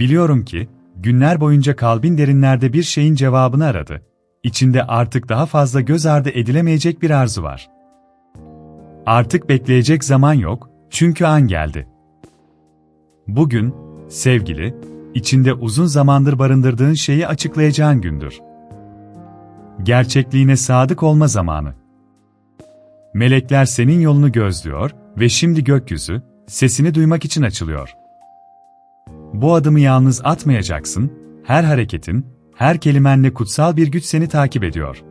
Biliyorum ki, günler boyunca kalbin derinlerde bir şeyin cevabını aradı. İçinde artık daha fazla göz ardı edilemeyecek bir arzu var. Artık bekleyecek zaman yok, çünkü an geldi. Bugün, sevgili, içinde uzun zamandır barındırdığın şeyi açıklayacağın gündür. Gerçekliğine sadık olma zamanı. Melekler senin yolunu gözlüyor ve şimdi gökyüzü, sesini duymak için açılıyor. Bu adımı yalnız atmayacaksın, her hareketin, her kelimenle kutsal bir güç seni takip ediyor.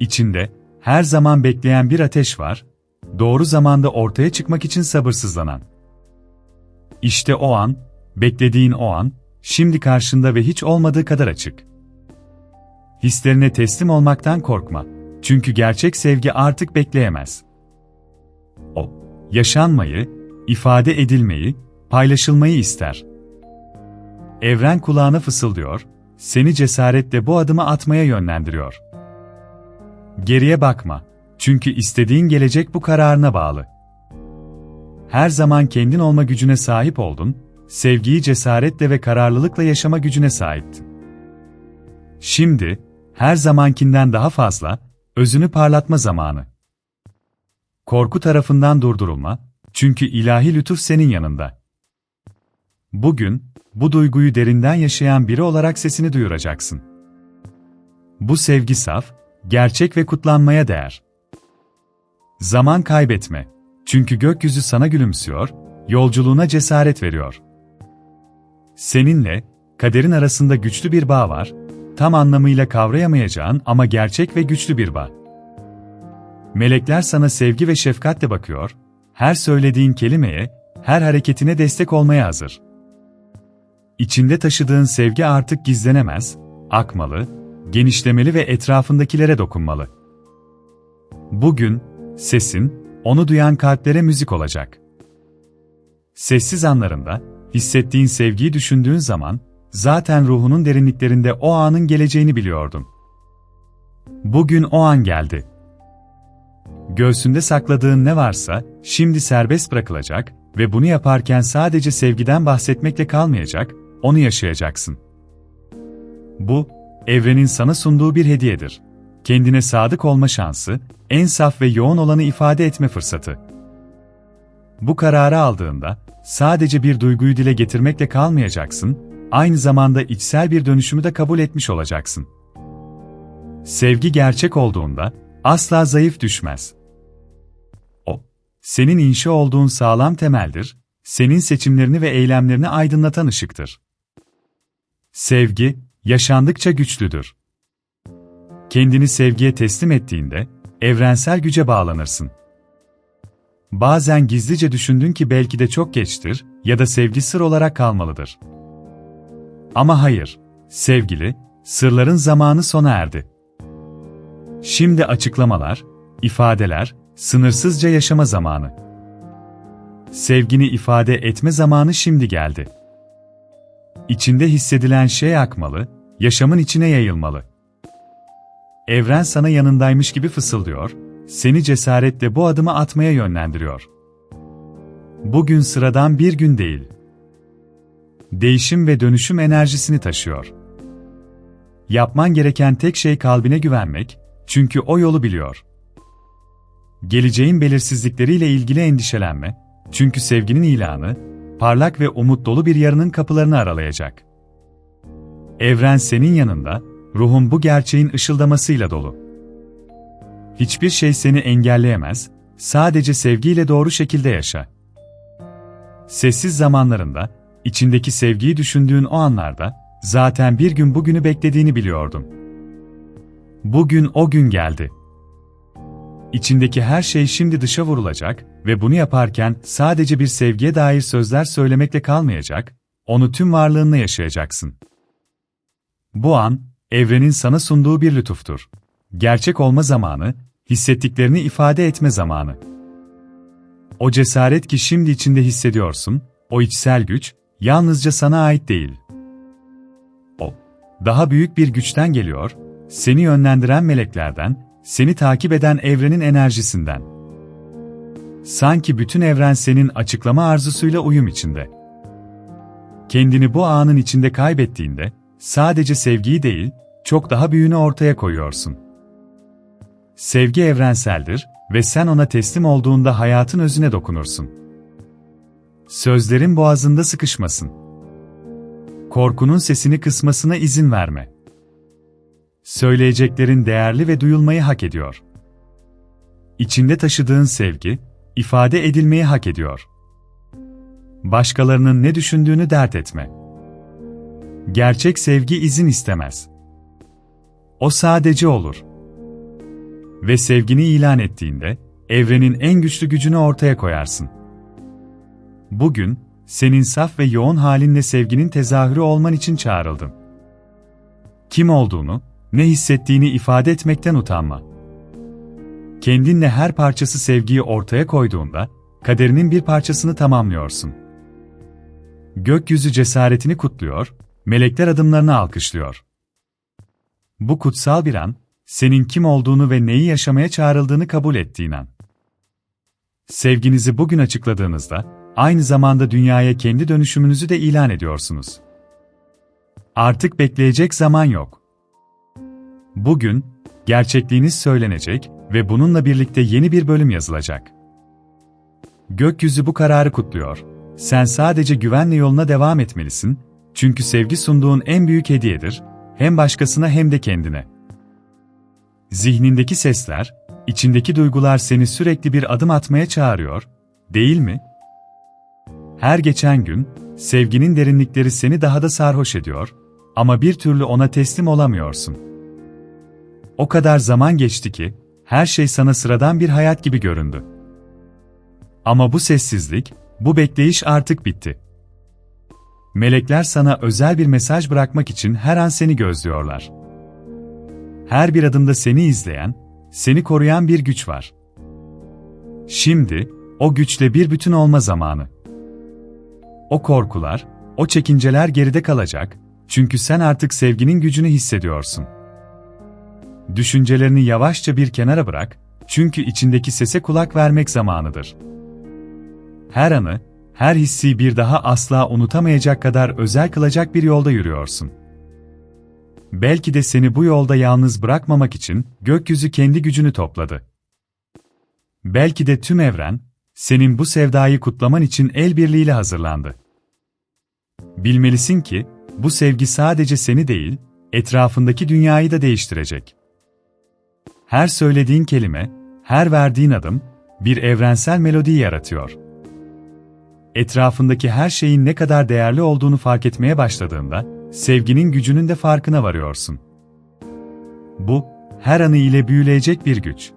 İçinde, her zaman bekleyen bir ateş var, doğru zamanda ortaya çıkmak için sabırsızlanan. İşte o an, beklediğin o an, şimdi karşında ve hiç olmadığı kadar açık. Hislerine teslim olmaktan korkma. Çünkü gerçek sevgi artık bekleyemez. O, yaşanmayı, ifade edilmeyi, paylaşılmayı ister. Evren kulağına fısıldıyor, seni cesaretle bu adımı atmaya yönlendiriyor. Geriye bakma, çünkü istediğin gelecek bu kararına bağlı. Her zaman kendin olma gücüne sahip oldun, sevgiyi cesaretle ve kararlılıkla yaşama gücüne sahiptin. Şimdi, her zamankinden daha fazla, özünü parlatma zamanı. Korku tarafından durdurulma, çünkü ilahi lütuf senin yanında. Bugün, bu duyguyu derinden yaşayan biri olarak sesini duyuracaksın. Bu sevgi saf, gerçek ve kutlanmaya değer. Zaman kaybetme. Çünkü gökyüzü sana gülümsüyor, yolculuğuna cesaret veriyor. Seninle, kaderin arasında güçlü bir bağ var, tam anlamıyla kavrayamayacağın ama gerçek ve güçlü bir bağ. Melekler sana sevgi ve şefkatle bakıyor, her söylediğin kelimeye, her hareketine destek olmaya hazır. İçinde taşıdığın sevgi artık gizlenemez, akmalı, genişlemeli ve etrafındakilere dokunmalı. Bugün, sesin, onu duyan kalplere müzik olacak. Sessiz anlarında, hissettiğin sevgiyi düşündüğün zaman, zaten ruhunun derinliklerinde o anın geleceğini biliyordun. Bugün o an geldi. Göğsünde sakladığın ne varsa, şimdi serbest bırakılacak ve bunu yaparken sadece sevgiden bahsetmekle kalmayacak, onu yaşayacaksın. Bu, evrenin sana sunduğu bir hediyedir. Kendine sadık olma şansı, en saf ve yoğun olanı ifade etme fırsatı. Bu kararı aldığında, sadece bir duyguyu dile getirmekle kalmayacaksın, aynı zamanda içsel bir dönüşümü de kabul etmiş olacaksın. Sevgi gerçek olduğunda, asla zayıf düşmez. O, senin inşa olduğun sağlam temeldir, senin seçimlerini ve eylemlerini aydınlatan ışıktır. Sevgi, yaşandıkça güçlüdür. Kendini sevgiye teslim ettiğinde, evrensel güce bağlanırsın. Bazen gizlice düşündün ki belki de çok geçtir ya da sevgi sır olarak kalmalıdır. Ama hayır, sevgili, sırların zamanı sona erdi. Şimdi açıklamalar, ifadeler, sınırsızca yaşama zamanı. Sevgini ifade etme zamanı şimdi geldi. İçinde hissedilen şey akmalı, yaşamın içine yayılmalı. Evren sana yanındaymış gibi fısıldıyor, seni cesaretle bu adımı atmaya yönlendiriyor. Bugün sıradan bir gün değil. Değişim ve dönüşüm enerjisini taşıyor. Yapman gereken tek şey kalbine güvenmek, çünkü o yolu biliyor. Geleceğin belirsizlikleriyle ilgili endişelenme, çünkü sevginin ilanı, parlak ve umut dolu bir yarının kapılarını aralayacak. Evren senin yanında, ruhun bu gerçeğin ışıldamasıyla dolu. Hiçbir şey seni engelleyemez, sadece sevgiyle doğru şekilde yaşa. Sessiz zamanlarında, içindeki sevgiyi düşündüğün o anlarda, zaten bir gün bugünü beklediğini biliyordum. Bugün o gün geldi. İçindeki her şey şimdi dışa vurulacak ve bunu yaparken sadece bir sevgiye dair sözler söylemekle kalmayacak, onu tüm varlığınla yaşayacaksın. Bu an, evrenin sana sunduğu bir lütuftur. Gerçek olma zamanı, hissettiklerini ifade etme zamanı. O cesaret ki şimdi içinde hissediyorsun, o içsel güç, yalnızca sana ait değil. O, daha büyük bir güçten geliyor, seni yönlendiren meleklerden, seni takip eden evrenin enerjisinden. Sanki bütün evren senin açıklama arzusuyla uyum içinde. kendini bu anın içinde kaybettiğinde, sadece sevgiyi değil, çok daha büyüğünü ortaya koyuyorsun. Sevgi evrenseldir ve sen ona teslim olduğunda hayatın özüne dokunursun. Sözlerin boğazında sıkışmasın. Korkunun sesini kısmasına izin verme. Söyleyeceklerin değerli ve duyulmayı hak ediyor. İçinde taşıdığın sevgi, ifade edilmeyi hak ediyor. Başkalarının ne düşündüğünü dert etme. Gerçek sevgi izin istemez. O sadece olur. Ve sevgini ilan ettiğinde, evrenin en güçlü gücünü ortaya koyarsın. Bugün, senin saf ve yoğun halinle sevginin tezahürü olman için çağrıldım. Kim olduğunu, ne hissettiğini ifade etmekten utanma. Kendinle her parçası sevgiyi ortaya koyduğunda, kaderinin bir parçasını tamamlıyorsun. Gökyüzü cesaretini kutluyor, melekler adımlarını alkışlıyor. Bu kutsal bir an, senin kim olduğunu ve neyi yaşamaya çağrıldığını kabul ettiğin an. Sevginizi bugün açıkladığınızda, aynı zamanda dünyaya kendi dönüşümünüzü de ilan ediyorsunuz. Artık bekleyecek zaman yok. Bugün, gerçekliğiniz söylenecek ve bununla birlikte yeni bir bölüm yazılacak. Gökyüzü bu kararı kutluyor. Sen sadece güvenle yoluna devam etmelisin, çünkü sevgi sunduğun en büyük hediyedir, hem başkasına hem de kendine. Zihnindeki sesler, içindeki duygular seni sürekli bir adım atmaya çağırıyor, değil mi? Her geçen gün, sevginin derinlikleri seni daha da sarhoş ediyor ama bir türlü ona teslim olamıyorsun. O kadar zaman geçti ki, her şey sana sıradan bir hayat gibi göründü. Ama bu sessizlik, bu bekleyiş artık bitti. Melekler sana özel bir mesaj bırakmak için her an seni gözlüyorlar. Her bir adımda seni izleyen, seni koruyan bir güç var. Şimdi, o güçle bir bütün olma zamanı. O korkular, o çekinceler geride kalacak, çünkü sen artık sevginin gücünü hissediyorsun. Düşüncelerini yavaşça bir kenara bırak, çünkü içindeki sese kulak vermek zamanıdır. Her anı, her hissi bir daha asla unutamayacak kadar özel kılacak bir yolda yürüyorsun. Belki de seni bu yolda yalnız bırakmamak için gökyüzü kendi gücünü topladı. Belki de tüm evren, senin bu sevdayı kutlaman için el birliğiyle hazırlandı. Bilmelisin ki, bu sevgi sadece seni değil, etrafındaki dünyayı da değiştirecek. Her söylediğin kelime, her verdiğin adım, bir evrensel melodi yaratıyor. Etrafındaki her şeyin ne kadar değerli olduğunu fark etmeye başladığında, sevginin gücünün de farkına varıyorsun. Bu, her anı ile büyüleyecek bir güç.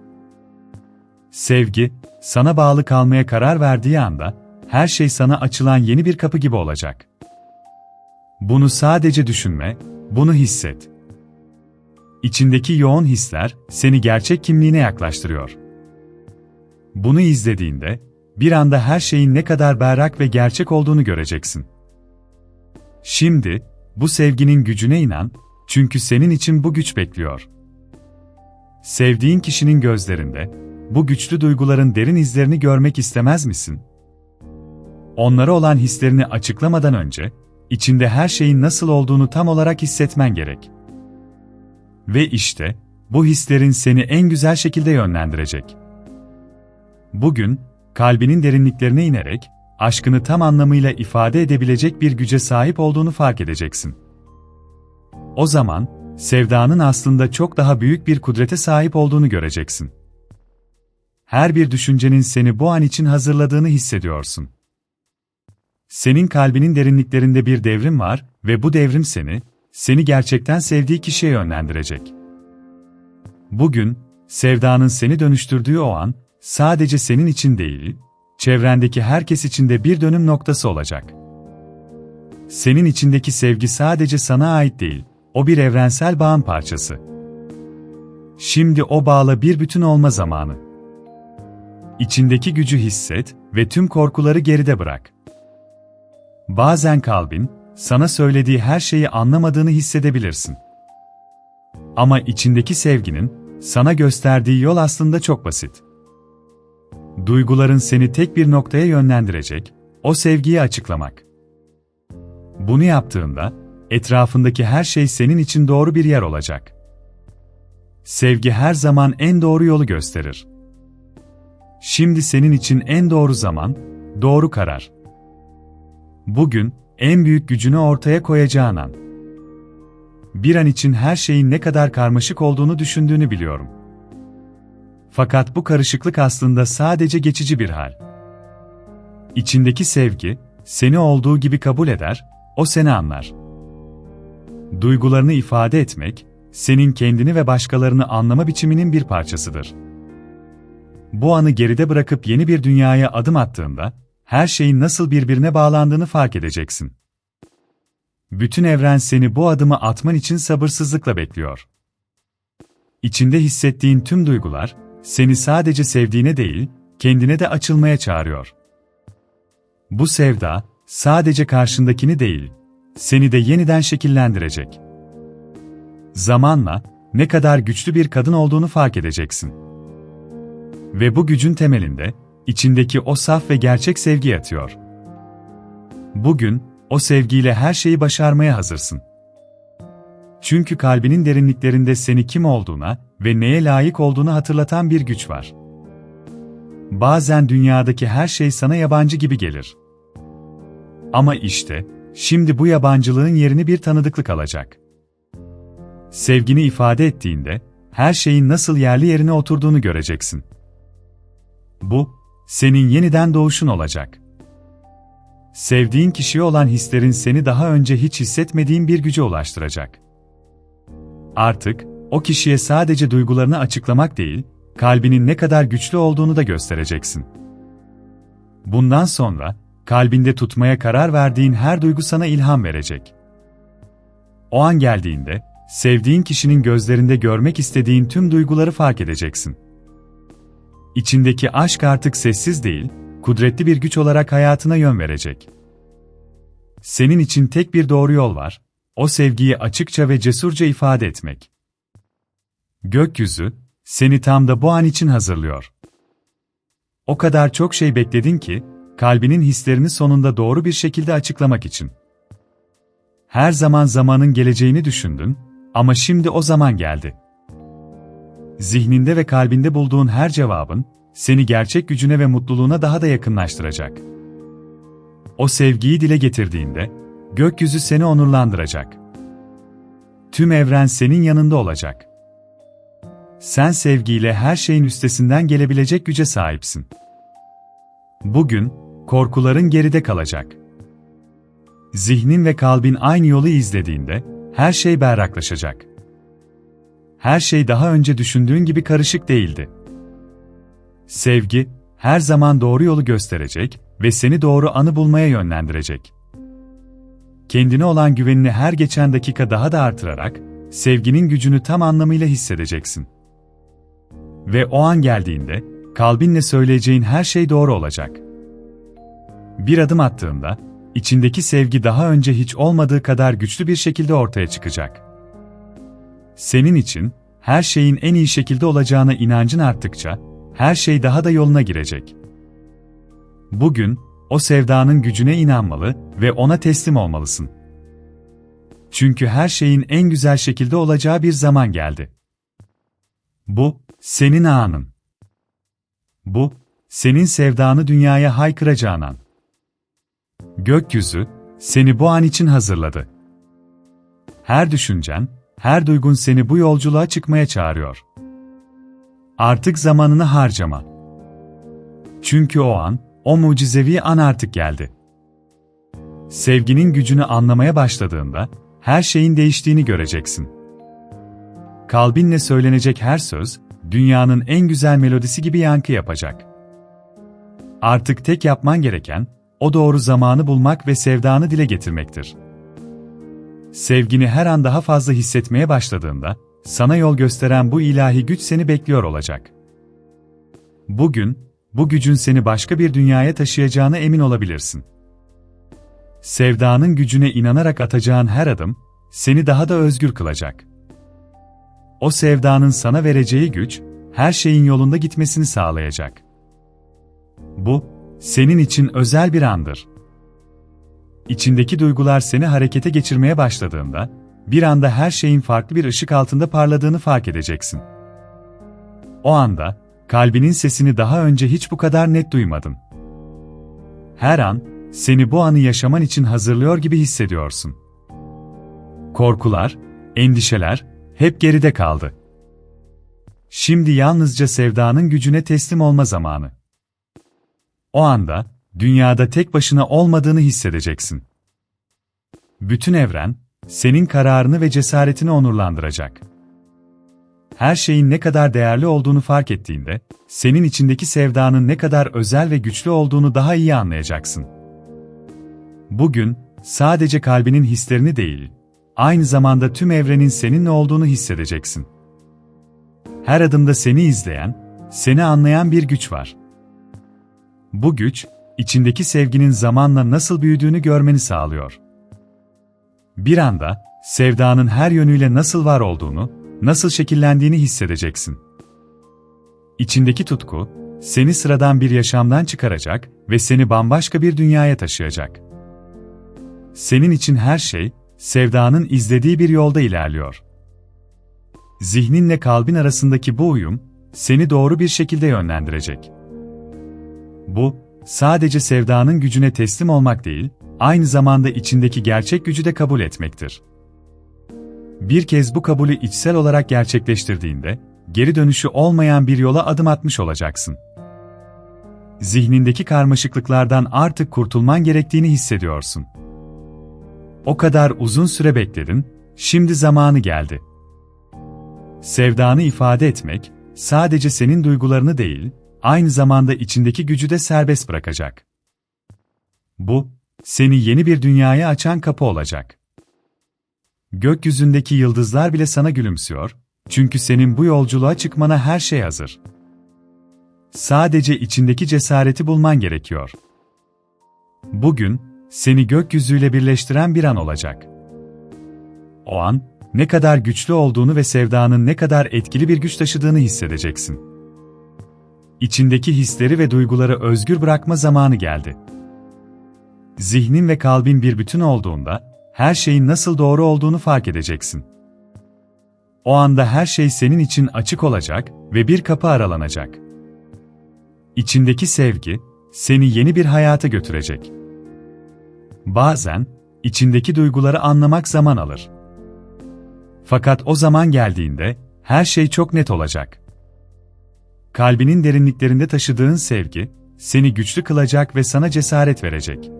Sevgi, sana bağlı kalmaya karar verdiği anda, her şey sana açılan yeni bir kapı gibi olacak. Bunu sadece düşünme, bunu hisset. İçindeki yoğun hisler seni gerçek kimliğine yaklaştırıyor. Bunu izlediğinde bir anda her şeyin ne kadar berrak ve gerçek olduğunu göreceksin. Şimdi bu sevginin gücüne inan, çünkü senin için bu güç bekliyor. Sevdiğin kişinin gözlerinde bu güçlü duyguların derin izlerini görmek istemez misin? Onlara olan hislerini açıklamadan önce içinde her şeyin nasıl olduğunu tam olarak hissetmen gerek. Ve işte, bu hislerin seni en güzel şekilde yönlendirecek. Bugün, kalbinin derinliklerine inerek, aşkını tam anlamıyla ifade edebilecek bir güce sahip olduğunu fark edeceksin. O zaman, sevdanın aslında çok daha büyük bir kudrete sahip olduğunu göreceksin. Her bir düşüncenin seni bu an için hazırladığını hissediyorsun. Senin kalbinin derinliklerinde bir devrim var ve bu devrim seni, seni gerçekten sevdiği kişiye yönlendirecek. Bugün, sevdanın seni dönüştürdüğü o an, sadece senin için değil, çevrendeki herkes için de bir dönüm noktası olacak. Senin içindeki sevgi sadece sana ait değil, o bir evrensel bağın parçası. Şimdi o bağla bir bütün olma zamanı. İçindeki gücü hisset ve tüm korkuları geride bırak. Bazen kalbin, sana söylediği her şeyi anlamadığını hissedebilirsin. Ama içindeki sevginin, sana gösterdiği yol aslında çok basit. Duyguların seni tek bir noktaya yönlendirecek, o sevgiyi açıklamak. Bunu yaptığında, etrafındaki her şey senin için doğru bir yer olacak. Sevgi her zaman en doğru yolu gösterir. Şimdi senin için en doğru zaman, doğru karar. Bugün, en büyük gücünü ortaya koyacağın an. Bir an için her şeyin ne kadar karmaşık olduğunu düşündüğünü biliyorum. Fakat bu karışıklık aslında sadece geçici bir hal. İçindeki sevgi, seni olduğu gibi kabul eder, o seni anlar. Duygularını ifade etmek, senin kendini ve başkalarını anlama biçiminin bir parçasıdır. Bu anı geride bırakıp yeni bir dünyaya adım attığında, her şeyin nasıl birbirine bağlandığını fark edeceksin. Bütün evren seni bu adımı atman için sabırsızlıkla bekliyor. İçinde hissettiğin tüm duygular, seni sadece sevdiğine değil, kendine de açılmaya çağırıyor. Bu sevda, sadece karşındakini değil, seni de yeniden şekillendirecek. Zamanla, ne kadar güçlü bir kadın olduğunu fark edeceksin. Ve bu gücün temelinde, içindeki o saf ve gerçek sevgi yatıyor. Bugün, o sevgiyle her şeyi başarmaya hazırsın. Çünkü kalbinin derinliklerinde seni kim olduğuna ve neye layık olduğunu hatırlatan bir güç var. Bazen dünyadaki her şey sana yabancı gibi gelir. Ama işte, şimdi bu yabancılığın yerini bir tanıdıklık alacak. Sevgini ifade ettiğinde, her şeyin nasıl yerli yerine oturduğunu göreceksin. Bu, senin yeniden doğuşun olacak. Sevdiğin kişiye olan hislerin seni daha önce hiç hissetmediğin bir güce ulaştıracak. Artık, o kişiye sadece duygularını açıklamak değil, kalbinin ne kadar güçlü olduğunu da göstereceksin. Bundan sonra, kalbinde tutmaya karar verdiğin her duygu sana ilham verecek. O an geldiğinde, sevdiğin kişinin gözlerinde görmek istediğin tüm duyguları fark edeceksin. İçindeki aşk artık sessiz değil, kudretli bir güç olarak hayatına yön verecek. Senin için tek bir doğru yol var, o sevgiyi açıkça ve cesurca ifade etmek. Gökyüzü, seni tam da bu an için hazırlıyor. O kadar çok şey bekledin ki, kalbinin hislerini sonunda doğru bir şekilde açıklamak için. Her zaman zamanın geleceğini düşündün, ama şimdi o zaman geldi. Zihninde ve kalbinde bulduğun her cevabın, seni gerçek gücüne ve mutluluğuna daha da yakınlaştıracak. O sevgiyi dile getirdiğinde, gökyüzü seni onurlandıracak. Tüm evren senin yanında olacak. Sen sevgiyle her şeyin üstesinden gelebilecek güce sahipsin. Bugün, korkuların geride kalacak. Zihnin ve kalbin aynı yolu izlediğinde, her şey berraklaşacak. Her şey daha önce düşündüğün gibi karışık değildi. Sevgi, her zaman doğru yolu gösterecek ve seni doğru anı bulmaya yönlendirecek. Kendine olan güvenini her geçen dakika daha da artırarak, sevginin gücünü tam anlamıyla hissedeceksin. Ve o an geldiğinde, kalbinle söyleyeceğin her şey doğru olacak. Bir adım attığında, içindeki sevgi daha önce hiç olmadığı kadar güçlü bir şekilde ortaya çıkacak. Senin için, her şeyin en iyi şekilde olacağına inancın arttıkça, her şey daha da yoluna girecek. Bugün, o sevdanın gücüne inanmalı ve ona teslim olmalısın. Çünkü her şeyin en güzel şekilde olacağı bir zaman geldi. Bu, senin anın. Bu, senin sevdanı dünyaya haykıracağın an. Gökyüzü, seni bu an için hazırladı. Her düşüncen, her duygun seni bu yolculuğa çıkmaya çağırıyor. Artık zamanını harcama. Çünkü o an, o mucizevi an artık geldi. Sevginin gücünü anlamaya başladığında, her şeyin değiştiğini göreceksin. Kalbinle söylenecek her söz, dünyanın en güzel melodisi gibi yankı yapacak. Artık tek yapman gereken, o doğru zamanı bulmak ve sevdanı dile getirmektir. Sevgini her an daha fazla hissetmeye başladığında, sana yol gösteren bu ilahi güç seni bekliyor olacak. Bugün, bu gücün seni başka bir dünyaya taşıyacağına emin olabilirsin. Sevdanın gücüne inanarak atacağın her adım, seni daha da özgür kılacak. O sevdanın sana vereceği güç, her şeyin yolunda gitmesini sağlayacak. Bu, senin için özel bir andır. İçindeki duygular seni harekete geçirmeye başladığında, bir anda her şeyin farklı bir ışık altında parladığını fark edeceksin. O anda, kalbinin sesini daha önce hiç bu kadar net duymadın. Her an, seni bu anı yaşaman için hazırlıyor gibi hissediyorsun. Korkular, endişeler, hep geride kaldı. Şimdi yalnızca sevdanın gücüne teslim olma zamanı. O anda, dünyada tek başına olmadığını hissedeceksin. Bütün evren, senin kararını ve cesaretini onurlandıracak. Her şeyin ne kadar değerli olduğunu fark ettiğinde, senin içindeki sevdanın ne kadar özel ve güçlü olduğunu daha iyi anlayacaksın. Bugün, sadece kalbinin hislerini değil, aynı zamanda tüm evrenin seninle olduğunu hissedeceksin. Her adımda seni izleyen, seni anlayan bir güç var. Bu güç, içindeki sevginin zamanla nasıl büyüdüğünü görmeni sağlıyor. Bir anda, sevdanın her yönüyle nasıl var olduğunu, nasıl şekillendiğini hissedeceksin. İçindeki tutku, seni sıradan bir yaşamdan çıkaracak ve seni bambaşka bir dünyaya taşıyacak. Senin için her şey, sevdanın izlediği bir yolda ilerliyor. Zihninle kalbin arasındaki bu uyum, seni doğru bir şekilde yönlendirecek. Bu, sadece sevdanın gücüne teslim olmak değil, aynı zamanda içindeki gerçek gücü de kabul etmektir. Bir kez bu kabulü içsel olarak gerçekleştirdiğinde, geri dönüşü olmayan bir yola adım atmış olacaksın. Zihnindeki karmaşıklıklardan artık kurtulman gerektiğini hissediyorsun. O kadar uzun süre bekledin, şimdi zamanı geldi. Sevdanı ifade etmek, sadece senin duygularını değil, aynı zamanda içindeki gücü de serbest bırakacak. Bu, seni yeni bir dünyaya açan kapı olacak. Gökyüzündeki yıldızlar bile sana gülümsüyor, çünkü senin bu yolculuğa çıkmana her şey hazır. Sadece içindeki cesareti bulman gerekiyor. Bugün, seni gökyüzüyle birleştiren bir an olacak. O an, ne kadar güçlü olduğunu ve sevdanın ne kadar etkili bir güç taşıdığını hissedeceksin. İçindeki hisleri ve duyguları özgür bırakma zamanı geldi. Zihnin ve kalbin bir bütün olduğunda, her şeyin nasıl doğru olduğunu fark edeceksin. O anda her şey senin için açık olacak ve bir kapı aralanacak. İçindeki sevgi, seni yeni bir hayata götürecek. Bazen, içindeki duyguları anlamak zaman alır. Fakat o zaman geldiğinde, her şey çok net olacak. Kalbinin derinliklerinde taşıdığın sevgi, seni güçlü kılacak ve sana cesaret verecek.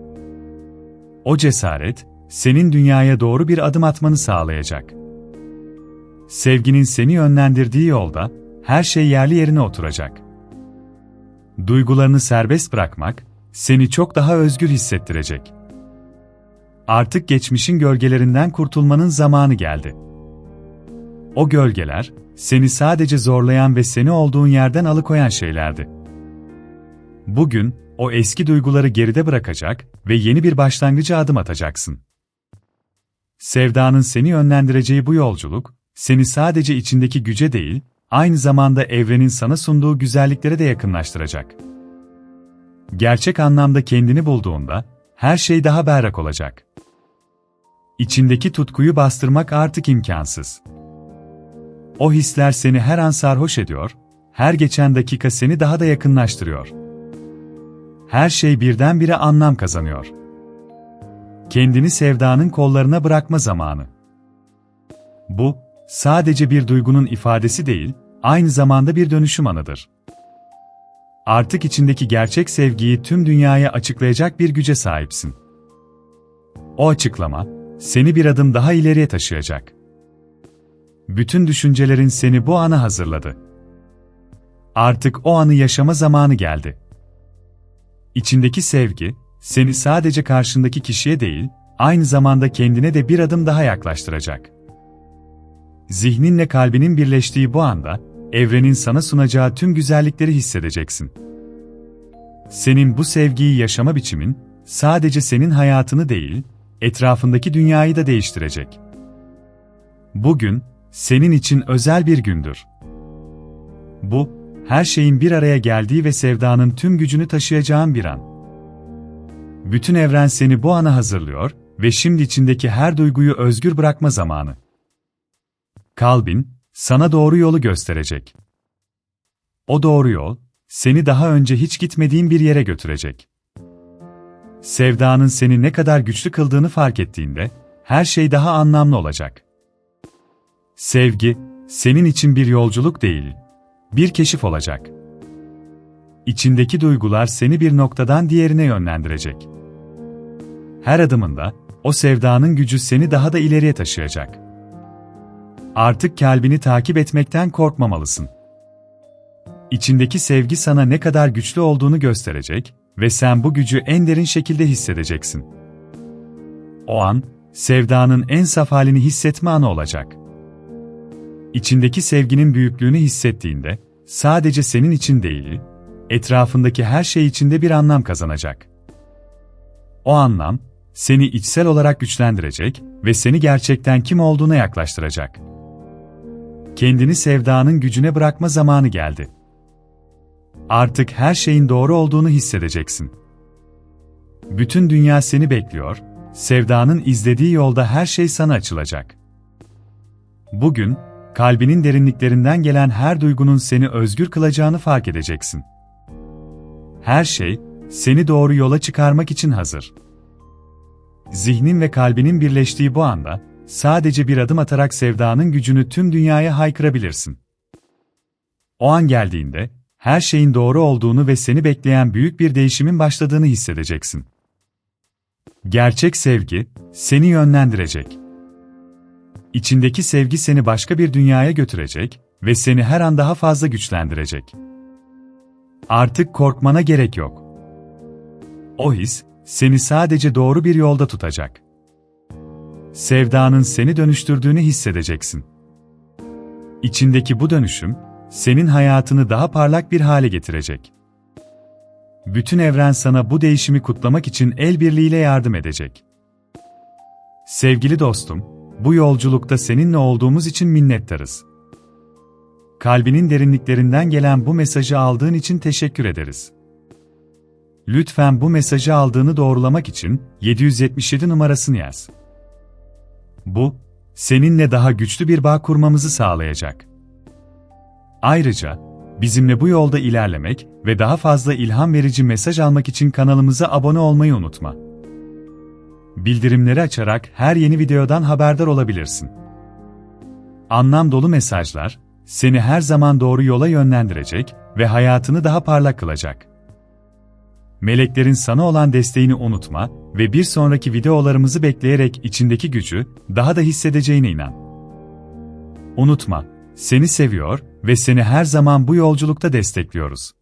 O cesaret, senin dünyaya doğru bir adım atmanı sağlayacak. Sevginin seni yönlendirdiği yolda, her şey yerli yerine oturacak. Duygularını serbest bırakmak, seni çok daha özgür hissettirecek. Artık geçmişin gölgelerinden kurtulmanın zamanı geldi. O gölgeler, seni sadece zorlayan ve seni olduğun yerden alıkoyan şeylerdi. Bugün, o eski duyguları geride bırakacak ve yeni bir başlangıca adım atacaksın. Sevdanın seni yönlendireceği bu yolculuk, seni sadece içindeki güce değil, aynı zamanda evrenin sana sunduğu güzelliklere de yakınlaştıracak. Gerçek anlamda kendini bulduğunda, her şey daha berrak olacak. İçindeki tutkuyu bastırmak artık imkansız. O hisler seni her an sarhoş ediyor, her geçen dakika seni daha da yakınlaştırıyor. Her şey birdenbire anlam kazanıyor. Kendini sevdanın kollarına bırakma zamanı. Bu, sadece bir duygunun ifadesi değil, aynı zamanda bir dönüşüm anıdır. Artık içindeki gerçek sevgiyi tüm dünyaya açıklayacak bir güce sahipsin. O açıklama, seni bir adım daha ileriye taşıyacak. Bütün düşüncelerin seni bu ana hazırladı. Artık o anı yaşama zamanı geldi. İçindeki sevgi, seni sadece karşındaki kişiye değil, aynı zamanda kendine de bir adım daha yaklaştıracak. Zihninle kalbinin birleştiği bu anda, evrenin sana sunacağı tüm güzellikleri hissedeceksin. Senin bu sevgiyi yaşama biçimin, sadece senin hayatını değil, etrafındaki dünyayı da değiştirecek. Bugün, senin için özel bir gündür. Bu, her şeyin bir araya geldiği ve sevdanın tüm gücünü taşıyacağın bir an. Bütün evren seni bu ana hazırlıyor ve şimdi içindeki her duyguyu özgür bırakma zamanı. Kalbin, sana doğru yolu gösterecek. O doğru yol, seni daha önce hiç gitmediğin bir yere götürecek. Sevdanın seni ne kadar güçlü kıldığını fark ettiğinde, her şey daha anlamlı olacak. Sevgi, senin için bir yolculuk değil, bir keşif olacak. İçindeki duygular seni bir noktadan diğerine yönlendirecek. Her adımında, o sevdanın gücü seni daha da ileriye taşıyacak. Artık kalbini takip etmekten korkmamalısın. İçindeki sevgi sana ne kadar güçlü olduğunu gösterecek ve sen bu gücü en derin şekilde hissedeceksin. O an, sevdanın en saf halini hissetme anı olacak. İçindeki sevginin büyüklüğünü hissettiğinde, sadece senin için değil, etrafındaki her şey içinde bir anlam kazanacak. O anlam, seni içsel olarak güçlendirecek ve seni gerçekten kim olduğuna yaklaştıracak. Kendini sevdanın gücüne bırakma zamanı geldi. Artık her şeyin doğru olduğunu hissedeceksin. Bütün dünya seni bekliyor, sevdanın izlediği yolda her şey sana açılacak. Bugün, kalbinin derinliklerinden gelen her duygunun seni özgür kılacağını fark edeceksin. Her şey, seni doğru yola çıkarmak için hazır. Zihnin ve kalbinin birleştiği bu anda, sadece bir adım atarak sevdanın gücünü tüm dünyaya haykırabilirsin. O an geldiğinde, her şeyin doğru olduğunu ve seni bekleyen büyük bir değişimin başladığını hissedeceksin. Gerçek sevgi, seni yönlendirecek. İçindeki sevgi seni başka bir dünyaya götürecek ve seni her an daha fazla güçlendirecek. Artık korkmana gerek yok. O his, seni sadece doğru bir yolda tutacak. Sevdanın seni dönüştürdüğünü hissedeceksin. İçindeki bu dönüşüm, senin hayatını daha parlak bir hale getirecek. Bütün evren sana bu değişimi kutlamak için el birliğiyle yardım edecek. Sevgili dostum, bu yolculukta seninle olduğumuz için minnettarız. Kalbinin derinliklerinden gelen bu mesajı aldığın için teşekkür ederiz. Lütfen bu mesajı aldığını doğrulamak için 777 numarasını yaz. Bu, seninle daha güçlü bir bağ kurmamızı sağlayacak. Ayrıca, bizimle bu yolda ilerlemek ve daha fazla ilham verici mesaj almak için kanalımıza abone olmayı unutma. Bildirimleri açarak her yeni videodan haberdar olabilirsin. Anlam dolu mesajlar, seni her zaman doğru yola yönlendirecek ve hayatını daha parlak kılacak. Meleklerin sana olan desteğini unutma ve bir sonraki videolarımızı bekleyerek içindeki gücü daha da hissedeceğine inan. Unutma, seni seviyor ve seni her zaman bu yolculukta destekliyoruz.